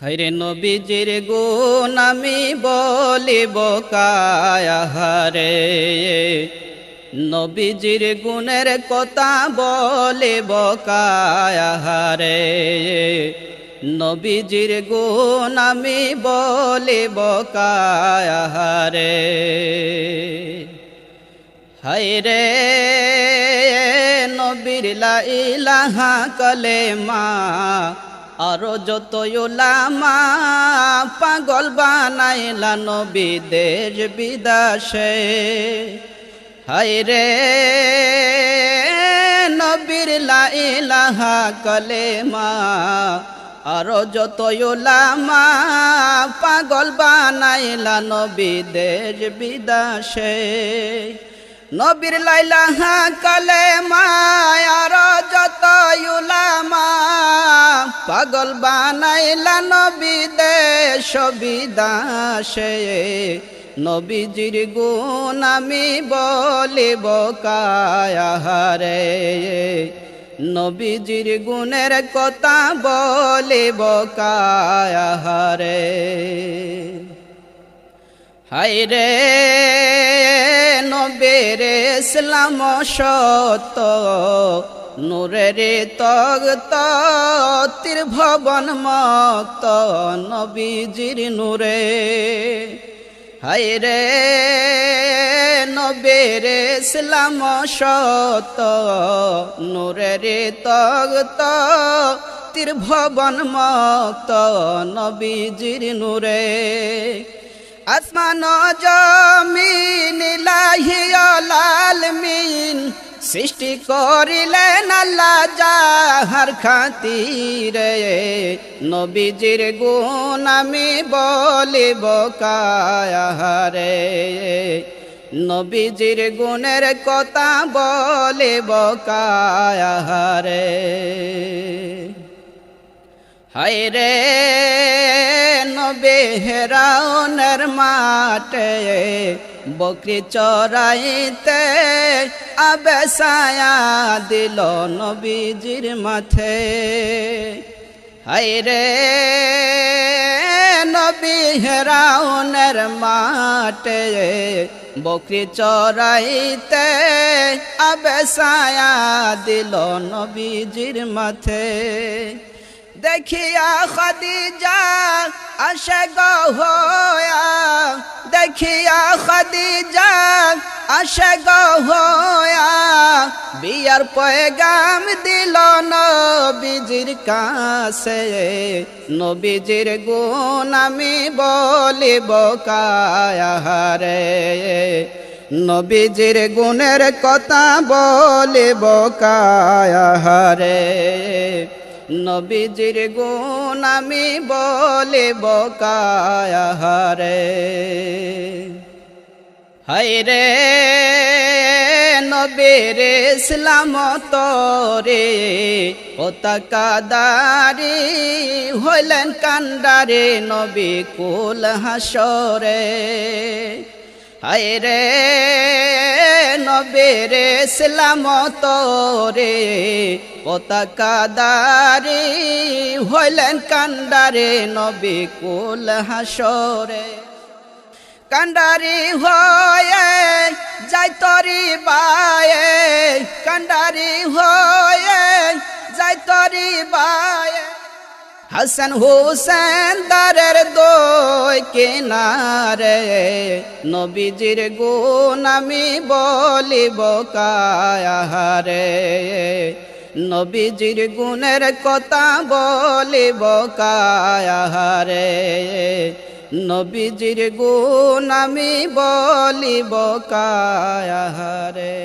হরে নবীজির গুণ আমি বলিব কায়াহারে নবীজির গুণের কথা বলিব কায়াহারে নবীজির গুণ আমি বলিব কায়াহারে হায়রে নবীর লা ইলাহা কলেমা আরও যত ওলামা পাগল বানাইলা নবী দেশ বিদাসে হায়রে নবীর লা ইলাহা কলেমা, আরও যত ওলামা পাগল বানাইলা নবী দেশ বিদাসে। নবীর লাইলাহা কালে মায়ার যত উলামা পাগল বানাইলা নবী দেশ বিদাসে। নবীজির গুণ আমি বলিব কায়াহারে। নবীজির গুণের কথা বলিব কায়াহারে। হাইরে নবের ইসলাম সত নূরের তগত ত্রিভবন মত নবীজির নূরে। হাইরে নবের ইসলাম সত নূরের তগত ত্রিভবন মত নবীজির নূরে। আসমান জমিন লাল মিন সৃষ্টি করিলেন আল্লাহ যাহার খাতিরে। নবীজির গুণ আমি বলিব কায়াহারে। নবীজির গুণের কথা বলিব কায়াহারে। হায়রে নবে হেরাউনের মাঠে বকরি চড়াইতে আবেসায়া দিল নবীজির মাথে হায়রে নবী হেরাউনের মাঠে বকরি চড়াইতে আবেসায়া দিল নবীজির মাথে দেখিয়া খদিজা আসে গহয়া দেখিয়া খদিজা আসে গহয়া বিয়ার পয়গাম দিল নবীজির কাছে। নবীজির গুণ আমি বলিব কায়াহারে নবীজির গুণের কথা বলিব কায়াহারে নবীজির গুণ আমি বলিব কায়াহারে হায়রে নবীর ইসলাম তরে, পতাকাদারি হইলেন কান্ডারে নবী কুল হাসরে। হায়রে নবীর ইসলাম তরে পতাকাদারি হইলেন কান্ডারে নবী কুল হাসরে। কান্ডারি হয়ে যাই তরি বায়ে কান্ডারি হয়ে যাই তরি বায়ে। হাসান হুসেন দারের দই কিনারে, নবীজির গুণ আমি বলিব কায়াহারে। নবীজির গুণের কথা বলে কায়াহারে নবীজির গুণ আমি বলিব কায়াহারে